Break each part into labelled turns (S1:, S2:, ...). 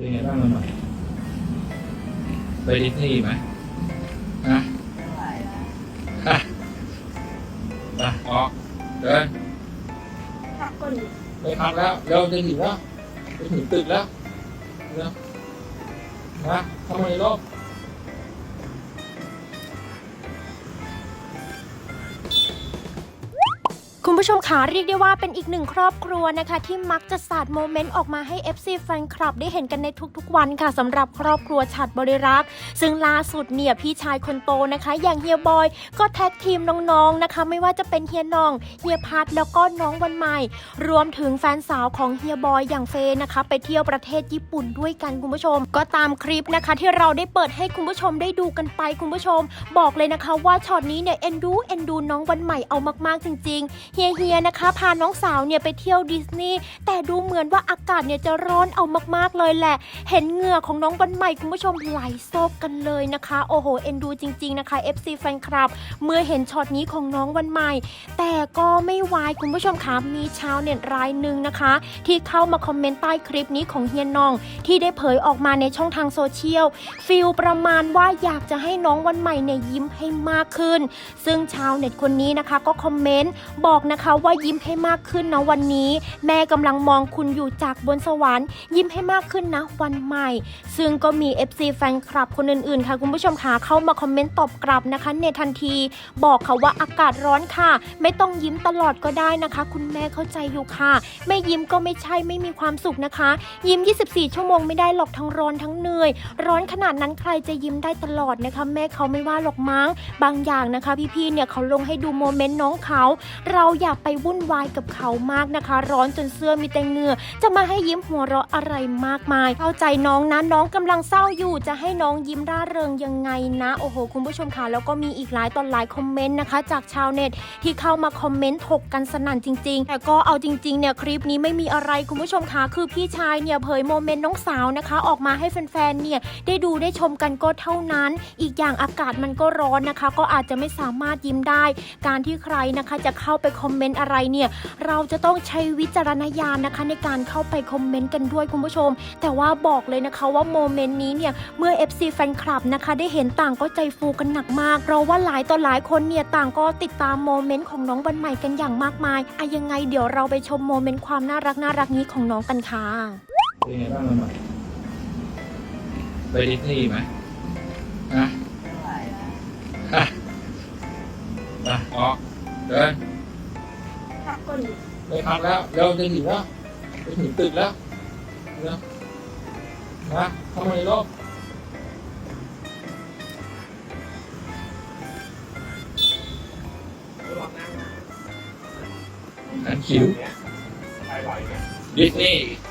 S1: เป็นไงบ้างมันหน่อยไปดิสนีย์ไหมนะฮะไปออกเดิน
S2: พักก่อน
S1: ไปพักแล้วเราจะถึงแล้วจะถึงตึกแล้วเร็วนะเข้ามาในร่ม
S2: คุ ผู้ชมขาเรียกได้ว่าเป็นอีกหนึ่งครอบครัวนะคะ ที่มักจะสาดโมเมนต์ออกมาให้ FC แฟนคลับได้เห็นกันในทุกๆวันค่ะสำหรับครอบครัวฉัดบริรักษ์ ซึ่งล่าสุดเนี่ยพี่ชายคนโตนะคะ อย่างเฮียบอยก็แท็กทีมน้องๆนะคะ ไม่ว่าจะเป็นเฮียนองเฮียพัทแล้วก็น้องวันใหม่ รวมถึงแฟนสาวของเฮียบอยอย่างเฟยนะคะ ไปเที่ยวประเทศญี่ปุ่นด้วยกันคุณผู้ชม ก็ตามคลิปนะคะ ที่เราได้เปิดให้คุณผู้ชมได้ดูกันไปคุณผู้ชม บอกเลยนะคะว่าช็อตนี้เนี่ยเอ็นดูเอ็นดูน้องวันใหม่เอามากๆจริงๆเฮียเฮียนะคะ พาน้องสาวเนี่ยไปเที่ยวดิสนีย์แต่ดูเหมือนว่าอากาศเนี่ยจะร้อนเอามากๆเลยแหละ เห็นเหงื่อของน้องวันใหม่คุณผู้ชมไหลโซบกันเลยนะคะ โอ้โหเอ็นดูจริง ๆนะคะ FC แฟนคลับ เมื่อเห็นช็อตนี้ของน้องวันใหม่ แต่ก็ไม่วายคุณผู้ชมคะมีชาวเน็ตรายหนึ่งนะคะ ที่เข้ามาคอมเมนต์ใต้คลิปนี้ของเฮียนอง ที่ได้เผยออกมาในช่องทางโซเชียลฟิลประมาณว่าอยากจะให้น้องวันใหม่เนี่ยยิ้มให้มากขึ้น ซึ่งชาวเน็ตคนนี้นะคะก็คอมเมนต์บอกนะคะว่ายิ้มให้มากขึ้นนะวันนี้ แม่กำลังมองคุณอยู่จากบนสวรรค์ ยิ้มให้มากขึ้นนะวันใหม่ ซึ่งก็มี FC แฟนคลับคนอื่นๆ ค่ะ คุณผู้ชมค่ะเข้ามาคอมเมนต์ตอบกลับนะคะ ในทันที บอกค่ะว่าอากาศร้อนค่ะ ไม่ต้องยิ้มตลอดก็ได้นะคะ คุณแม่เข้าใจอยู่ค่ะ ไม่ยิ้มก็ไม่ใช่ไม่มีความสุขนะคะ ยิ้ม 24 ชั่วโมงไม่ได้หรอกทั้งร้อนทั้งเหนื่อย ร้อนขนาดนั้นใครจะยิ้มได้ตลอดนะคะ แม่เขาไม่ว่าหรอกมั้งบางอย่างนะคะ พี่ๆเนี่ยเขาลงให้ดูโมเมนต์น้องเขา เราอยากไปวุ่นวายกับเขามากนะคะ ร้อนจนเสื้อมีแต่เหงื่อ จะมาให้ยิ้มหัวเราะอะไรมากมาย เข้าใจน้องนะน้องกำลังเศร้าอยู่ จะให้น้องยิ้มร่าเริงยังไงนะ โอ้โห คุณผู้ชมคะแล้วก็มีอีกหลายตอนหลายคอมเมนต์นะคะ จากชาวเน็ตที่เข้ามาคอมเมนต์ถกกันสนั่นจริง ๆ แต่ก็เอาจริงๆเนี่ยคลิปนี้ไม่มีอะไรคุณผู้ชมคะคือพี่ชายเนี่ยเผยโมเมนต์น้องสาวนะคะ ออกมาให้แฟนๆเนี่ยได้ดูได้ชมกันก็เท่านั้น อีกอย่างอากาศมันก็ร้อนนะคะ ก็อาจจะไม่สามารถยิ้มได้ การที่ใครนะคะจะเข้าไปคอมอมเมนต์อะไรเนี่ย เราจะต้องใช้วิจารณญาณนะคะ ในการเข้าไปคอมเมนต์กันด้วยคุณผู้ชม แต่ว่าบอกเลยนะคะว่าโมเมนต์นี้เนี่ยเมื่อ FC แฟนคลับนะคะได้เห็นต่างก็ใจฟูกันหนักมากเพราะว่าหลายต่อหลายคนเนี่ยต่างก็ติดตามโมเมนต์ของน้องวันใหม่กันอย่างมากมายอะยังไงเดี๋ยวเราไปชมโมเมนต์ความน่ารักน่ารักนี้ของน้องกันค่ะ
S1: เป็นไงบ้างมันหน่ไปดิสนีย์ไหม ไป
S2: พัก
S1: แล้ว เร็วจะถึงแล้วจะถึงตึกแล้วเร็วนะเข้ามาในร่มอันคิวดิสนีย์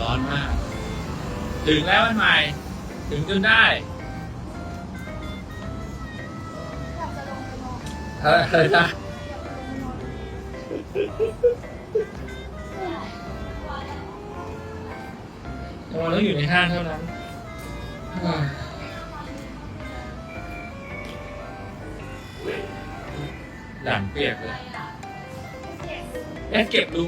S1: ร้อนมาก ถึงแล้ววันใหม่ ถึงจนได้เฮ้ยนะเราต้องอยู่ในห้างเท่านั้นอ่าหลังเปียกเลย เอ๊ะเก็บดู